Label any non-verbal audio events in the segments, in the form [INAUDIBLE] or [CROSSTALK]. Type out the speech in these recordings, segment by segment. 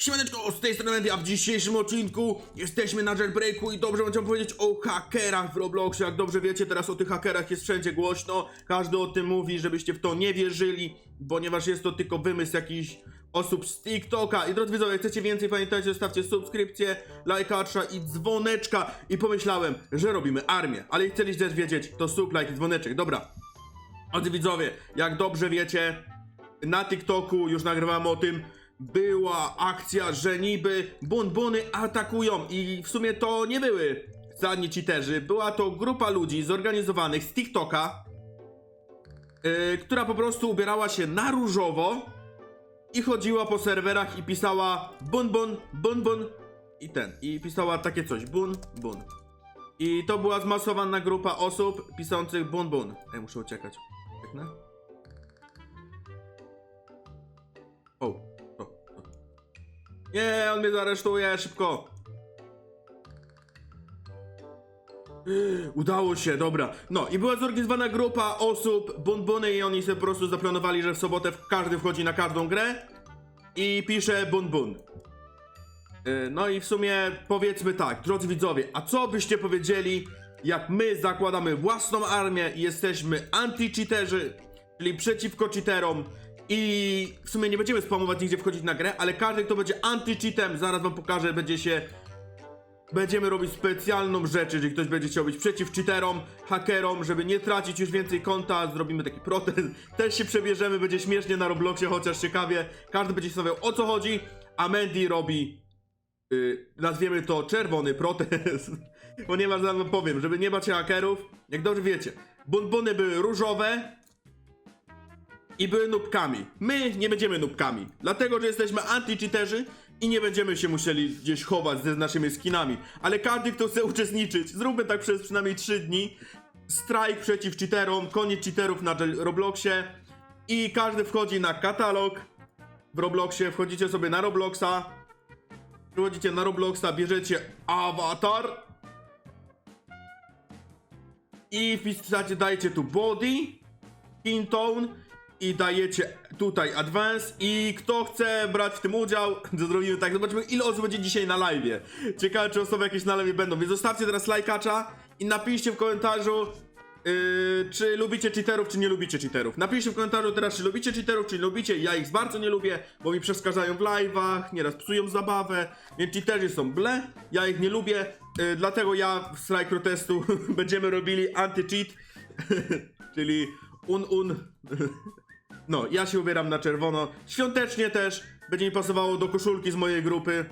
Siemaneczko, z tej strony Mendy, a w dzisiejszym odcinku jesteśmy na jailbreaku i dobrze chciałem powiedzieć o hakerach w Robloxie. Jak dobrze wiecie, teraz o tych hakerach jest wszędzie głośno. Każdy o tym mówi, żebyście w to nie wierzyli, ponieważ jest to tylko wymysł jakichś osób z TikToka. I drodzy widzowie, chcecie więcej, pamiętajcie, zostawcie subskrypcję, lajkacza i dzwoneczka. I pomyślałem, że robimy armię. Ale jak chcieliście też wiedzieć, to sub, like i dzwoneczek. Dobra, Drodzy widzowie, jak dobrze wiecie, na TikToku już nagrywałem o tym, była akcja, że niby bonbony atakują i w sumie to nie były żadni była to grupa ludzi zorganizowanych z TikToka, yy, która po prostu ubierała się na różowo i chodziła po serwerach i pisała bonbon, bonbon i ten, i pisała takie coś, bun, bun. I to była zmasowana grupa osób piszących bun, bun. Ej, muszę uciekać. Piękne. Nie, on mnie zaresztuje, szybko. [GASPS] Udało się, dobra. No i była zorganizowana grupa osób, bonbony i oni sobie po prostu zaplanowali, że w sobotę każdy wchodzi na każdą grę i pisze bonbon. Yy, No i w sumie powiedzmy tak, drodzy widzowie, a co byście powiedzieli, jak my zakładamy własną armię i jesteśmy anti-cheaterzy, czyli przeciwko cheaterom i w sumie nie będziemy spamować nigdzie wchodzić na grę, ale każdy kto będzie anti-cheatem, zaraz wam pokażę, będzie się... Będziemy robić specjalną rzecz, jeżeli ktoś będzie chciał być przeciw cheaterom, hakerom, żeby nie tracić już więcej konta, zrobimy taki protest, [LAUGHS] też się przebierzemy, będzie śmiesznie na Robloxie, chociaż ciekawie, każdy będzie stawiał o co chodzi, a Mandy robi y, nazwiemy to czerwony protest, [LAUGHS] ponieważ zaraz wam powiem, żeby nie bać się hakerów, jak dobrze wiecie, bonbony były różowe i były nubkami. My nie będziemy nubkami, dlatego że jesteśmy anti-cheaterzy i nie będziemy się musieli gdzieś chować ze naszymi skinami, ale każdy, kto chce uczestniczyć, zróbmy tak przez przynajmniej 3 dni, strajk przeciw cheaterom, koniec cheaterów na Robloxie i każdy wchodzi na katalog. W Robloxie, wchodzicie sobie na Robloxa, Przychodzicie na Robloxa, bierzecie awatar. I wpisacie, dajecie tu body, skin tone i dajecie tutaj advance i kto chce brać w tym udział, to zrobimy tak, zobaczymy ile osób będzie dzisiaj na live. Ciekawe czy osoby jakieś na live będą, więc zostawcie teraz lajkacza i napiszcie w komentarzu Yy, czy lubicie cheaterów, czy nie lubicie cheaterów? Napiszcie w komentarzu teraz, czy lubicie cheaterów, czy nie lubicie. Ja ich bardzo nie lubię, bo mi przeszkadzają w live'ach, nieraz psują zabawę, więc cheaterzy są ble, ja ich nie lubię, yy, dlatego ja w strike protestu [LAUGHS] będziemy robili anti-cheat, [LAUGHS] czyli un-un. [LAUGHS] No, ja się ubieram na czerwono. Świątecznie też będzie mi pasowało do koszulki z mojej grupy.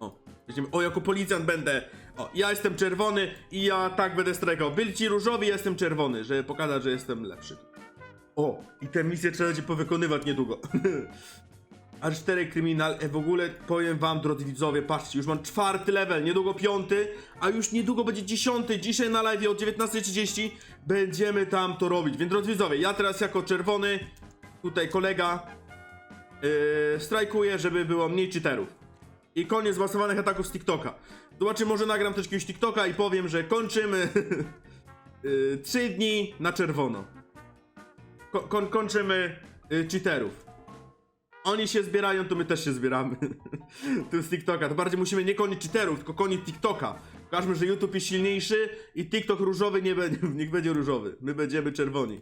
O, będziemy, o jako policjant będę. O, ja jestem czerwony i ja tak będę strajkował. Byli ci różowi, ja jestem czerwony, żeby pokazać, że jestem lepszy. O, i tę misję trzeba będzie powykonywać niedługo. [LAUGHS] Aż 4 kryminal, e, w ogóle powiem wam, drodzy widzowie, patrzcie, już mam czwarty level, niedługo piąty, a już niedługo będzie dziesiąty. Dzisiaj na live od 19.30 będziemy tam to robić. Więc drodzy widzowie, ja teraz jako czerwony, tutaj kolega, yy, strajkuję, żeby było mniej cheaterów. I koniec zmasowanych ataków z TikToka. Zobaczymy, może nagram też jakiegoś TikToka i powiem, że kończymy [LAUGHS] yy, 3 dni na czerwono. Ko kon kończymy yy, cheaterów. Oni się zbierają, to my też się zbieramy. [LAUGHS] tu z TikToka. To bardziej musimy nie konić cheaterów, tylko konić TikToka. Pokażmy, że YouTube jest silniejszy i TikTok różowy nie będzie, [LAUGHS] niech będzie różowy. My będziemy czerwoni.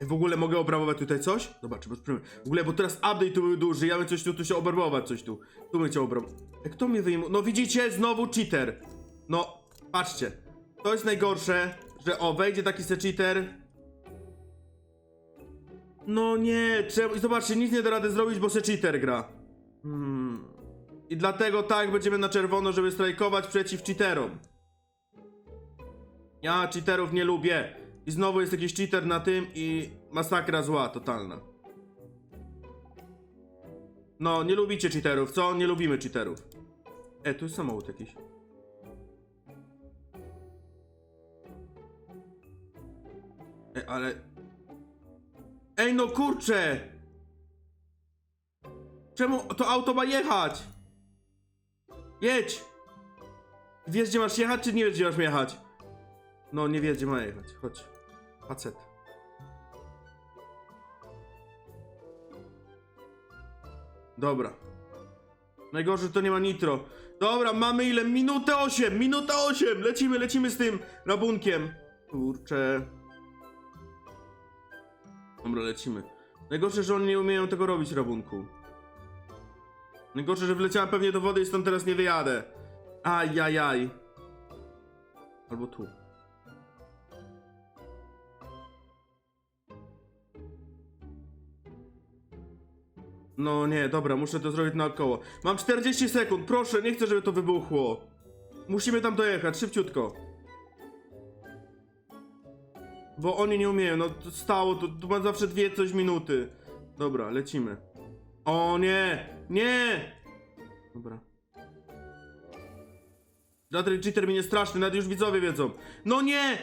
W ogóle mogę obrabować tutaj coś? Zobaczmy, zobaczymy. W ogóle, bo teraz update tu był duży, ja bym coś tu, tu się obrabować, coś tu. Tu chciał obrabować. Kto mnie wyjmuje? No widzicie, znowu cheater. No, patrzcie. To jest najgorsze, że o, wejdzie taki se cheater. No nie? I zobaczcie, nic nie da rady zrobić, bo se cheater gra. Hmm. I dlatego tak będziemy na czerwono, żeby strajkować przeciw cheaterom. Ja cheaterów nie lubię. I znowu jest jakiś cheater na tym i masakra zła totalna. No, nie lubicie cheaterów, co? Nie lubimy cheaterów. E, tu jest samochód jakiś. E, ale... Ej, no kurczę! Czemu to auto ma jechać? Jedź! Wiesz, gdzie masz jechać, czy nie wiesz, gdzie masz jechać? No, nie wie, gdzie ma jechać. Chodź. Facet. Dobra. Najgorzej, to nie ma nitro. Dobra, mamy ile? Minutę 8, minutę 8! Lecimy, lecimy z tym rabunkiem. Kurczę. Dobra, lecimy. Najgorsze, że oni nie umieją tego robić, rabunku. Najgorsze, że wleciałem pewnie do wody i stąd teraz nie wyjadę. Ajajaj. Albo tu. No nie, dobra, muszę to zrobić naokoło. Mam 40 sekund, proszę, nie chcę, żeby to wybuchło. Musimy tam dojechać, szybciutko. Bo oni nie umieją, no to stało, to, to ma zawsze dwie coś minuty. Dobra, lecimy. O nie, nie! Dobra. Żaden cheater mi straszny, nawet już widzowie wiedzą. No nie!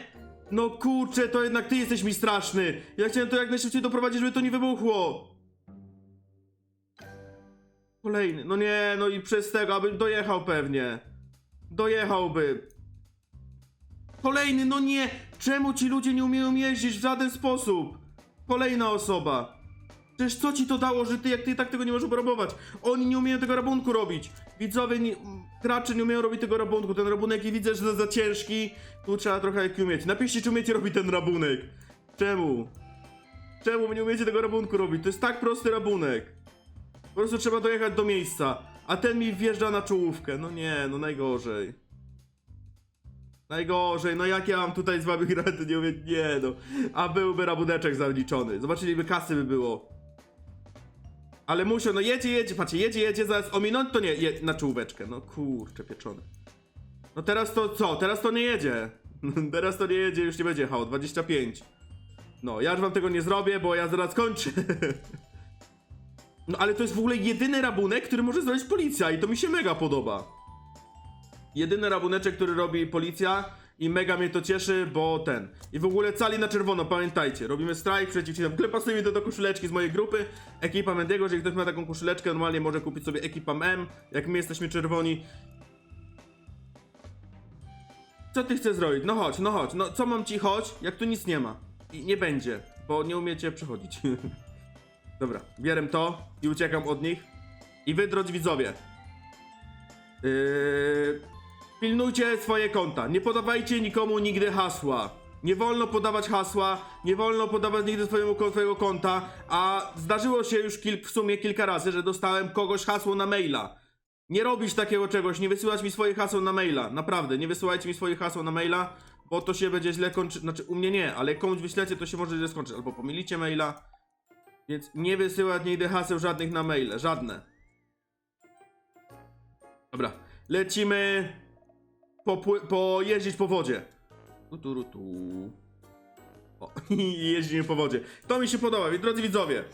No kurczę, to jednak ty jesteś mi straszny. Ja chciałem to jak najszybciej doprowadzić, żeby to nie wybuchło. Kolejny, no nie, no i przez tego, abym dojechał pewnie. Dojechałby. Kolejny, no nie! Czemu ci ludzie nie umieją jeździć w żaden sposób? Kolejna osoba. Przecież co ci to dało, że ty jak ty tak tego nie możesz obrabować? Oni nie umieją tego rabunku robić. Widzowie, nie, gracze nie umieją robić tego rabunku. Ten rabunek i widzę, że za, za ciężki. Tu trzeba trochę jak umieć. Napiszcie, czy umiecie robić ten rabunek. Czemu? Czemu nie umiecie tego rabunku robić? To jest tak prosty rabunek. Po prostu trzeba dojechać do miejsca. A ten mi wjeżdża na czołówkę. No nie, no najgorzej. Najgorzej, no jak ja mam tutaj z wami [LAUGHS] grać, to nie mówię, nie no. A byłby rabuneczek zaliczony. Zobaczyliby kasy by było. Ale muszę, no jedzie, jedzie, patrzcie, jedzie, jedzie, zaraz ominąć to nie, je, na czołóweczkę. No kurczę, pieczone. No teraz to co? Teraz to nie jedzie. [LAUGHS] teraz to nie jedzie, już nie będzie jechało, 25. No, ja już wam tego nie zrobię, bo ja zaraz kończę. [LAUGHS] no ale to jest w ogóle jedyny rabunek, który może zrobić policja i to mi się mega podoba. Jedyny rabuneczek, który robi policja i mega mnie to cieszy, bo ten. I w ogóle cali na czerwono, pamiętajcie, robimy strajk przeciw tym. Które pasuje mi do, do koszuleczki z mojej grupy, ekipa Mendiego, jeżeli ktoś ma taką koszuleczkę, normalnie może kupić sobie ekipa M, jak my jesteśmy czerwoni. Co ty chcesz zrobić? No chodź, no chodź, no co mam ci chodź, jak tu nic nie ma. I nie będzie, bo nie umiecie przechodzić. [LAUGHS] Dobra, bierem to i uciekam od nich. I wy, drodzy widzowie, Yy, pilnujcie swoje konta. Nie podawajcie nikomu nigdy hasła. Nie wolno podawać hasła, nie wolno podawać nigdy swojego konta, a zdarzyło się już kil, w sumie kilka razy, że dostałem kogoś hasło na maila. Nie robić takiego czegoś, nie wysyłać mi swoich haseł na maila. Naprawdę, nie wysyłajcie mi swoich haseł na maila, bo to się będzie źle kończyć. Znaczy, u mnie nie, ale jak komuś wyślecie, to się może źle skończyć. Albo pomylicie maila. Więc nie wysyłać nigdy haseł żadnych na maile, żadne. Dobra, lecimy popły- pojeździć po wodzie. Tu, tu, tu. O, [LAUGHS] i jeździmy po wodzie. To mi się podoba, więc drodzy widzowie.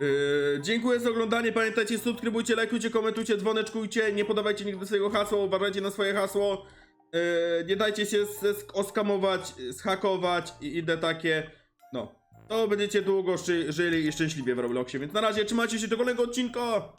Yy, dziękuję za oglądanie. Pamiętajcie, subskrybujcie, lajkujcie, komentujcie, dzwoneczkujcie. Nie podawajcie nigdy swojego hasła, uważajcie na swoje hasło. Yy, nie dajcie się oskamować, zhakować i inne takie. No. To będziecie długo ży- żyli i szczęśliwie w Robloxie. Więc na razie trzymajcie się do kolejnego odcinka.